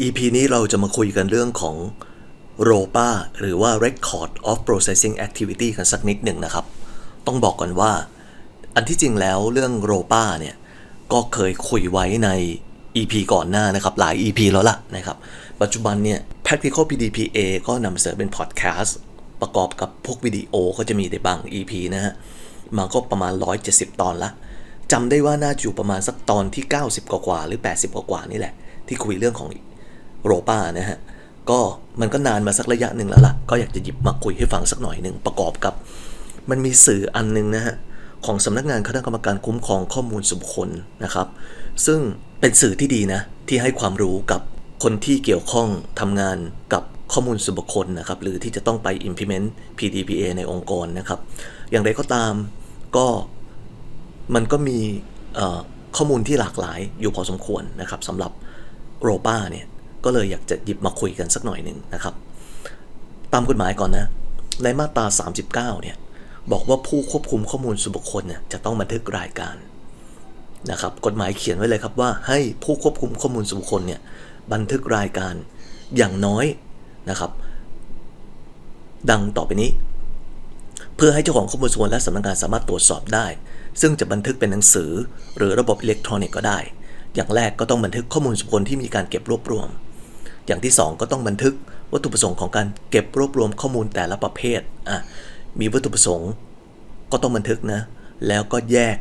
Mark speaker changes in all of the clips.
Speaker 1: EP นี้เราจะมาคุยกันเรื่องของ ROPA หรือว่า Record of Processing Activity กันสักนิดหนึ่งนะครับ ต้องบอกก่อนว่า อันที่จริงแล้วเรื่อง ROPA เนี่ย ก็เคยคุยไว้ใน EP ก่อนหน้านะครับ หลาย EP แล้วล่ะนะครับ ปัจจุบันเนี่ย Practical PDPA ก็นำเสนอเป็นพอดแคสต์ประกอบกับพวกวิดีโอก็จะมีในบาง EP นะฮะมาก็ประมาณ 170 ตอนละจำได้ว่าน่าจะอยู่ประมาณสักตอนที่ 90 กว่าๆหรือ 80 กว่าๆนี่แหละ ที่คุยเรื่องของ โรป้านะฮะก็มันก็นานมาสักระยะหนึ่งแล้วล่ะ ก็อยากจะหยิบมาคุยให้ฟังสักหน่อยหนึ่งประกอบกับ มันมีสื่ออันหนึงนะฮะของสำนักงานคณะกรรมการคุ้มครองข้อมูลส่วนบุคคลนะครับ ซึ่งเป็นสื่อที่ดีนะที่ให้ความรู้กับคนที่เกี่ยวข้องทำงานกับข้อมูลส่วนบุคคลนะครับ หรือที่จะต้องไป implement PDPA ในองค์กรนะครับ อย่างไรก็ตามก็มันก็มีข้อมูลที่หลากหลายอยู่พอสมควรนะครับสำหรับโรป้าเนี่ย ก็เลยอยากจะหยิบมาคุยกันสักหน่อยหนึ่งนะครับ ตามกฎหมายก่อนนะ ในมาตรา 39 เนี่ย บอกว่าผู้ควบคุมข้อมูลส่วนบุคคลเนี่ยจะต้องบันทึกรายการนะครับกฎหมายเขียนไว้เลยครับว่าให้ผู้ควบคุมข้อมูลส่วนบุคคลเนี่ยบันทึกรายการอย่างน้อยนะครับ ดังต่อไปนี้ เพื่อให้เจ้าของข้อมูลส่วนและสำนักงานสามารถตรวจสอบได้ ซึ่งจะบันทึกเป็นหนังสือ หรือระบบอิเล็กทรอนิกส์ก็ได้ อย่างแรกก็ต้องบันทึกข้อมูลส่วนบุคคลที่มีการเก็บรวบรวม อย่างที่ 2 ก็ต้องบันทึกวัตถุประสงค์ของการเก็บรวบรวมข้อมูลแต่ละประเภทอะมีวัตถุประสงค์ก็ต้องบันทึกนะแล้วก็แยก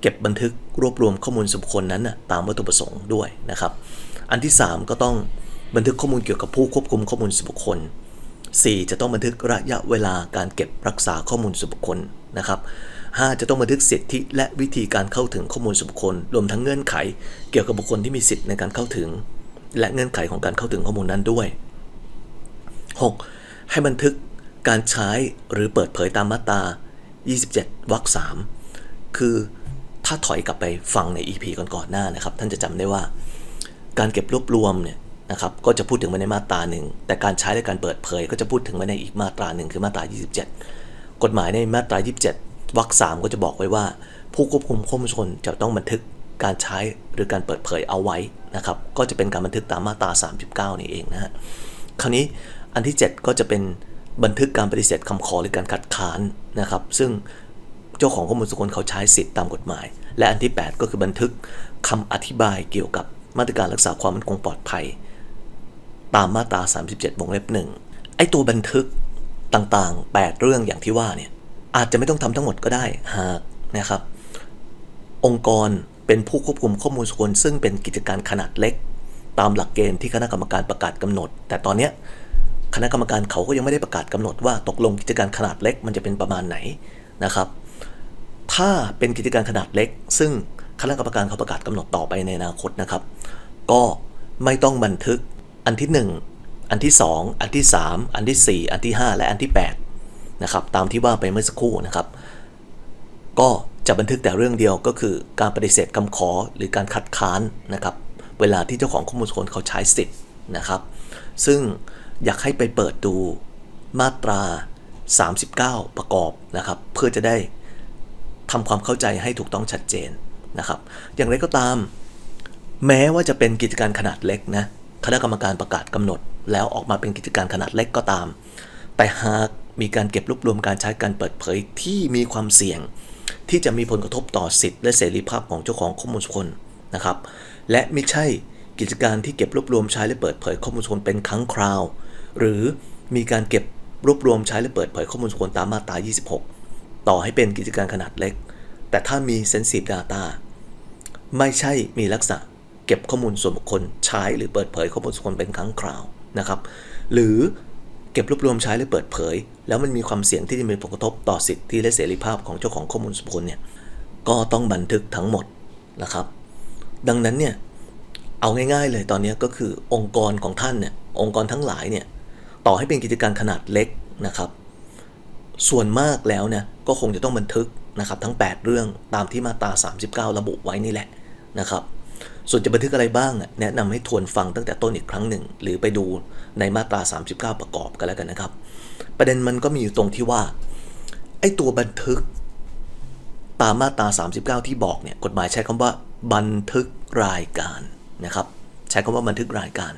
Speaker 1: เก็บบันทึกรวบรวมข้อมูลส่วนบุคคลนั้นนะตามวัตถุประสงค์ด้วยนะครับ อันที่ 3 ก็ต้องบันทึกข้อมูลเกี่ยวกับผู้ควบคุมข้อมูลส่วนบุคคล 4 จะต้องบันทึกระยะเวลาการเก็บรักษาข้อมูลส่วนบุคคลนะครับ5จะต้องบันทึกสิทธิและวิธีการเข้าถึงข้อมูลส่วนบุคคล รวมทั้งเงื่อนไข เกี่ยวกับบุคคลที่มีสิทธิในการเข้าถึง และเงื่อนไขของการเข้าถึงข้อมูลนั้นด้วย 6. ให้บันทึกการใช้หรือเปิดเผยตามมาตรา 27 วรรค3คือถ้าถอยกลับไปฟังใน EP ก่อนๆหน้านะครับ ท่านจะจำได้ว่า การเก็บรวบรวมเนี่ยนะครับก็จะพูดถึงไว้ในมาตราหนึ่งแต่การใช้และการเปิดเผย ก็จะพูดถึงไว้ในอีกมาตราหนึ่งคือมาตรา 27 กฎหมายในมาตรา 27วรรค3ก็จะบอกไว้ว่า ผู้ควบคุมข้อมูลชนจะต้องบันทึก การใช้หรือการเปิดเผยเอาไว้นะครับ ก็จะเป็นการบันทึกตามมาตรา 39 นี่เองนะฮะคราวนี้อันที่ 7 ก็จะเป็นบันทึกการปฏิเสธคำขอหรือการคัดค้านนะครับ ซึ่งเจ้าของข้อมูลส่วนบุคคลเขาใช้สิทธิ์ตามกฎหมาย และอันที่ 8 ก็คือบันทึกคำอธิบายเกี่ยวกับมาตรการรักษาความมั่นคงปลอดภัย ตามมาตรา 37 วงเล็บหนึ่งไอ้ตัวบันทึกต่างๆ 8 เรื่องอย่างที่ว่าเนี่ยอาจจะไม่ต้องทำทั้งหมดก็ได้หากนะครับ องค์กร เป็นผู้ควบคุมข้อมูลส่วนซึ่งเป็นกิจการขนาดเล็ก ตามหลักเกณฑ์ที่คณะกรรมการประกาศกำหนด แต่ตอนนี้คณะกรรมการเขาก็ยังไม่ได้ประกาศกำหนดว่าตกลงกิจการขนาดเล็กมันจะเป็นประมาณไหนนะครับ ถ้าเป็นกิจการขนาดเล็ก ซึ่งคณะกรรมการเขาประกาศกำหนดต่อไปในอนาคตนะครับ ก็ไม่ต้องบันทึกอันที่ 1 อันที่ 2 อันที่ 3 อันทีสี่4 อันที่ 5 และอันที่8นะครับตามที่ว่าไปเมื่อสักครู่นะครับ ก็ จะบันทึกแต่เรื่องเดียวก็คือการปฏิเสธคำขอหรือการคัดค้านนะครับ เวลาที่เจ้าของข้อมูลส่วนเขาใช้สิทธิ์นะครับ ซึ่งอยากให้ไปเปิดดูมาตรา 39 ประกอบนะครับ เพื่อจะได้ทำความเข้าใจให้ถูกต้องชัดเจนนะครับ อย่างไรก็ตาม แม้ว่าจะเป็นกิจการขนาดเล็กนะคณะกรรมการประกาศกำหนด แล้วออกมาเป็นกิจการขนาดเล็กก็ตาม แต่หากมีการเก็บรวบรวมการใช้การเปิดเผยที่มีความเสี่ยง ที่จะมีผลกระทบต่อสิทธิและเสรีภาพของเจ้าของข้อมูลส่วนบุคคลนะครับ และไม่ใช่กิจการที่เก็บรวบรวมใช้และเปิดเผยข้อมูลส่วนบุคคลเป็นครั้งคราว หรือมีการเก็บรวบรวมใช้และเปิดเผยข้อมูลส่วนบุคคลตามมาตรา 26 ต่อให้เป็นกิจการขนาดเล็ก แต่ถ้ามี sensitive data ไม่ใช่มีลักษณะเก็บข้อมูลส่วนบุคคลใช้หรือเปิดเผยข้อมูลส่วนบุคคลเป็นครั้งคราวนะครับ หรือ ก็บรวบรวมใช้หรือเปิดเผย แล้วมันมีความเสี่ยงที่จะมีผลกระทบต่อสิทธิและเสรีภาพของเจ้าของข้อมูลส่วนบุคคลเนี่ยก็ต้องบันทึกทั้งหมดนะครับ ดังนั้นเนี่ยเอาง่ายๆเลยตอนนี้ก็คือองค์กรของท่านเนี่ยองค์กรทั้งหลายเนี่ยต่อให้เป็นกิจการขนาดเล็กนะครับ ส่วนมากแล้วเนี่ยก็คงจะต้องบันทึกนะครับทั้ง 8 เรื่องตามที่มาตรา 39 ระบุไว้นี่แหละนะครับ ส่วนจะบันทึกอะไรบ้างอะแนะนำให้ทวนฟังตั้งแต่ต้นอีกครั้งหนึ่ง หรือไปดูในมาตรา 39 ประกอบกันแล้วกันนะครับ ประเด็นมันก็มีอยู่ตรงที่ว่า ไอ้ตัวบันทึกตามมาตรา 39 ที่บอกเนี่ยกฎหมายใช้คำว่าบันทึกรายการนะครับ ใช้คำว่าบันทึกรายการ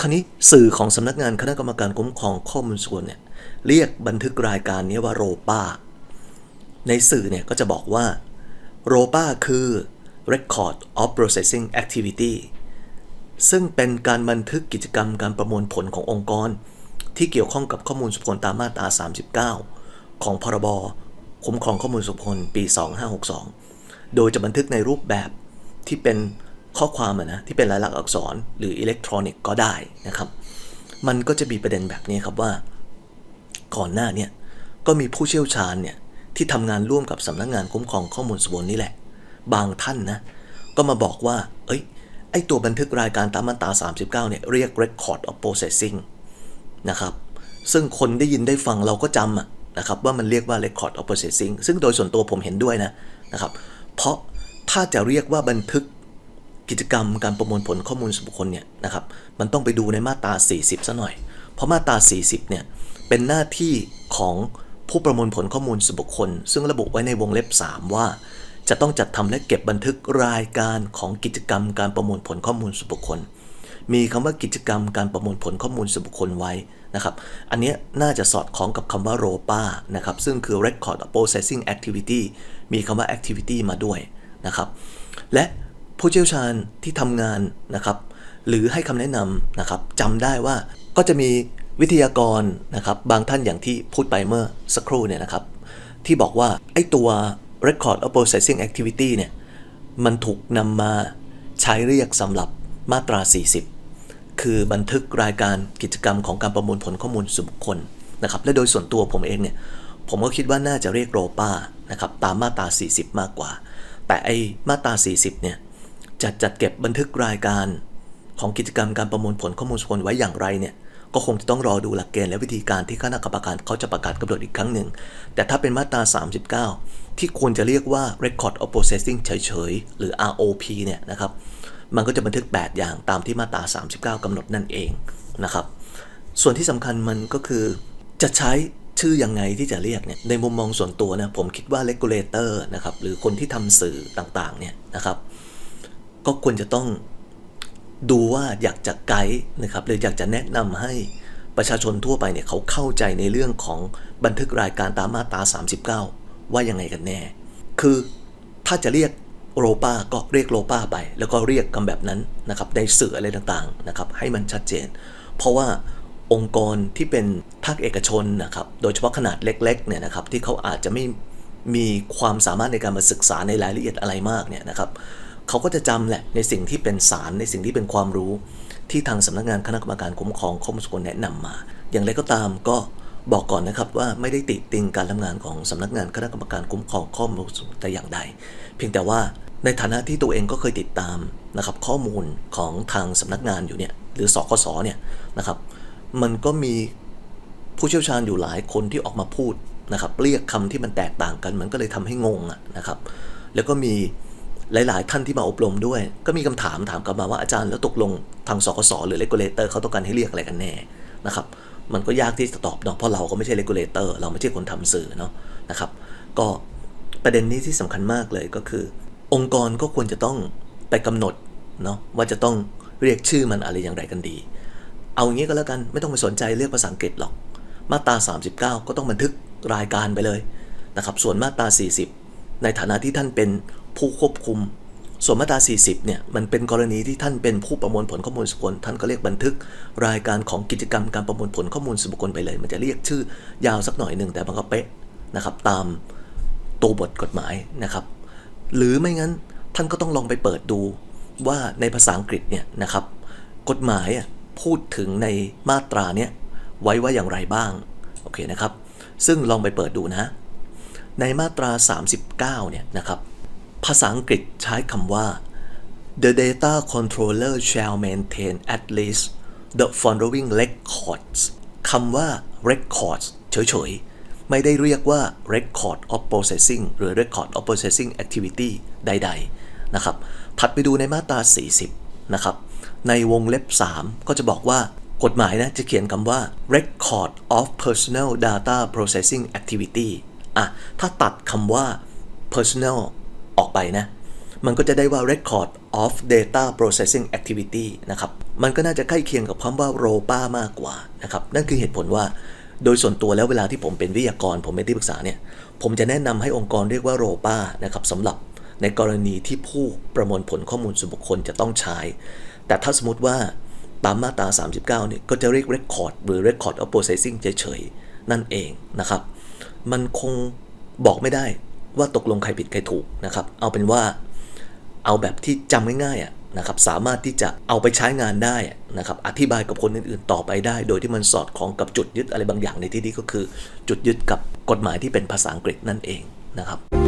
Speaker 1: คราวนี้สื่อของสำนักงานคณะกรรมการคุ้มครองข้อมูลส่วนเนี่ยเรียกบันทึกรายการนี้ว่าโรปาในสื่อเนี่ยก็จะบอกว่าโรปาคือ Record of Processing Activity ซึ่งเป็นการบันทึกกิจกรรมการประมวลผลขององค์กร ที่เกี่ยวข้องกับข้อมูลส่วนบุคคลตามมาตรา 39 ของพรบคุ้มครองข้อมูลส่วนบุคคลปี 2562 โดยจะบันทึกในรูปแบบที่เป็นข้อความอะนะที่เป็นลายลักษณ์อักษรหรืออิเล็กทรอนิกส์ก็ได้นะครับ มันก็จะมีประเด็นแบบนี้ครับว่า ก่อนหน้าเนี่ยก็มีผู้เชี่ยวชาญเนี่ยที่ทำงานร่วมกับสำนักงานคุ้มครองข้อมูลส่วนบุคคลนี่แหละ บางท่านนะ ก็มาบอกว่า เอ้ย ไอตัวบันทึกรายการตามมาตรา 39 เนี่ย เรียก record of processing นะครับ ซึ่งคนได้ยินได้ฟังเราก็จำนะครับ ว่ามันเรียกว่า record of processing ซึ่งโดยส่วนตัวผมเห็นด้วยนะนะครับ เพราะถ้าจะเรียกว่าบันทึกกิจกรรมการประมวลผลข้อมูลส่วนบุคคลเนี่ยนะครับ มันต้องไปดูในมาตรา 40 ซะหน่อย เพราะมาตรา 40 เนี่ย เป็นหน้าที่ของผู้ประมวลผลข้อมูลส่วนบุคคล ซึ่งระบุไว้ในวงเล็บ 3 ว่า จะต้องจัดทำและเก็บบันทึกรายการของกิจกรรมการประมวลผลข้อมูลส่วนบุคคล มีคำว่ากิจกรรมการประมวลผลข้อมูลส่วนบุคคลไว้นะครับ อันนี้น่าจะสอดคล้องกับคำว่า ROPA นะครับ ซึ่งคือ Record Processing Activity มีคำว่า Activity มาด้วยนะครับ และผู้เชี่ยวชาญที่ทำงานนะครับ หรือให้คำแนะนำนะครับจำได้ว่าก็จะมีวิทยากรนะครับ บางท่านอย่างที่พูดไปเมื่อสักครู่เนี่ยนะครับ ที่บอกว่าไอ้ตัว Record of Processing Activity เนี่ยมันถูกนำมาใช้เรียกสำหรับมาตรา 40 คือบันทึกรายการกิจกรรมของการประมวลผลข้อมูลส่วนบุคคลนะครับและโดยส่วนตัวผมเองเนี่ยผมก็คิดว่าน่าจะเรียกโรป้านะครับตามมาตรา 40 มากกว่า แต่ไอมาตรา 40 เนี่ยจะจัดเก็บบันทึกรายการของกิจกรรมการประมวลผลข้อมูลส่วนบุคคลไว้อย่างไรเนี่ย ก็คงจะต้องรอดูหลักเกณฑ์และวิธีการที่คณะกรรมการเขาจะประกาศกำหนดอีกครั้งหนึ่ง แต่ถ้าเป็นมาตรา 39 ที่ควรจะเรียกว่า Record of Processing เฉยๆ หรือ ROP เนี่ยนะครับ มันก็จะบันทึก 8 อย่างตามที่มาตรา 39กำหนดนั่นเองนะครับ ส่วนที่สำคัญมันก็คือจะใช้ชื่อยังไงที่จะเรียกเนี่ยในมุมมองส่วนตัวนะผมคิดว่า regulator นะครับหรือคนที่ทำสื่อต่างๆเนี่ยนะครับ ก็ควรจะต้อง ดูว่าอยากจะไกด์นะครับหรืออยากจะแนะนำให้ประชาชนทั่วไปเนี่ยเขาเข้าใจในเรื่องของบันทึกรายการตามมาตรา 39 ว่ายังไงกันแน่ คือถ้าจะเรียกโรปาก็เรียกโรปาไป แล้วก็เรียกกันแบบนั้นนะครับในสื่ออะไรต่างๆนะครับให้มันชัดเจน เพราะว่าองค์กรที่เป็นภาคเอกชนนะครับโดยเฉพาะขนาดเล็กๆเนี่ยนะครับที่เขาอาจจะไม่มีความสามารถในการมาศึกษาในรายละเอียดอะไรมากเนี่ยนะครับ เขาก็จะจำแหละในสิ่งที่เป็นสารในสิ่งที่เป็นความรู้ ที่ทางสำนักงานคณะกรรมการคุ้มครองข้อมูลส่วนบุคคลแนะนำมา อย่างไรก็ตามก็บอกก่อนนะครับว่าไม่ได้ติดติงการทำงานของสำนักงานคณะกรรมการคุ้มครองข้อมูลส่วนแต่อย่างใด เพียงแต่ว่าในฐานะที่ตัวเองก็เคยติดตามนะครับข้อมูลของทางสำนักงานอยู่เนี่ยหรือสกสเนี่ยนะครับ มันก็มีผู้เชี่ยวชาญอยู่หลายคนที่ออกมาพูดนะครับเรียกคำที่มันแตกต่างกันมันก็เลยทำให้งงนะครับ แล้วก็มี หลาย ๆ ท่านที่มาอบรมด้วย ก็มีคำถามถามกลับมาว่าอาจารย์แล้วตกลงทางสกสหรือเลกูเลเตอร์เขาต้องการให้เรียกอะไรกันแน่นะครับมันก็ยากที่จะตอบเนาะเพราะเราก็ไม่ใช่เลกูเลเตอร์เราไม่ใช่คนทำสื่อเนาะนะครับก็ประเด็นนี้ที่สำคัญมากเลยก็คือ องค์กรก็ควรจะต้องไปกำหนดเนาะว่าจะต้องเรียกชื่อมันอะไรอย่างไรกันดี เอาอย่างนี้ก็แล้วกันไม่ต้องไปสนใจเรียกภาษาอังกฤษหรอก มาตรา 39 ก็ต้องบันทึกรายการไปเลยนะครับส่วนมาตรา 40 ในฐานะที่ท่านเป็น ผู้ควบคุม ส่วนมาตรา 40 เนี่ย มันเป็นกรณีที่ท่านเป็นผู้ประมวลผลข้อมูลส่วนบุคคล ท่านก็เรียกบันทึก รายการของกิจกรรมการประมวลผลข้อมูลส่วนบุคคลไปเลย มันจะเรียกชื่อยาวสักหน่อยหนึ่งแต่มันก็เป๊ะนะครับ ตามตัวบทกฎหมายนะครับ หรือไม่งั้นท่านก็ต้องลองไปเปิดดูว่าในภาษาอังกฤษเนี่ยนะครับ กฎหมายพูดถึงในมาตราเนี้ยไว้ว่าอย่างไรบ้างโอเคนะครับ ซึ่งลองไปเปิดดูนะ ในมาตรา 39เนี่ยนะครับ ภาษาอังกฤษใช้คำว่า the data controller shall maintain at least the following records คำว่า records เฉยๆ ไม่ได้เรียกว่า record of processing หรือ record of processing activity ใด ๆ นะครับ ถัดไปดูในมาตรา 40 นะครับ ในวงเล็บ 3 ก็จะบอกว่ากฎหมายนะจะเขียนคำว่า record of personal data processing activity อะ ถ้าตัดคำว่า personal ออกไปนะ มันก็จะได้ว่า record of data processing activity นะครับ มันก็น่าจะใกล้เคียงกับคำว่า ROPA มากกว่านะครับ นั่นคือเหตุผลว่า โดยส่วนตัวแล้วเวลาที่ผมเป็นวิทยากร ผมเป็นที่ปรึกษาเนี่ย ผมจะแนะนำให้องค์กรเรียกว่า ROPA นะครับสำหรับในกรณีที่ผู้ประมวลผลข้อมูลส่วนบุคคลจะต้องใช้ แต่ถ้าสมมติว่าตามมาตรา 39 เนี่ย ก็จะเรียก record หรือ record of processing เฉยๆ นั่นเองนะครับ มันคงบอกไม่ได้ ว่าตกลงใครผิดใครถูกนะครับ เอาเป็นว่าเอาแบบที่จำง่ายๆอะนะครับสามารถที่จะเอาไปใช้งานได้นะครับอธิบายกับคนอื่นๆต่อไปได้ โดยที่มันสอดคล้องกับจุดยึดอะไรบางอย่างในที่นี้ก็คือ จุดยึดกับกฎหมายที่เป็นภาษาอังกฤษนั่นเองนะครับ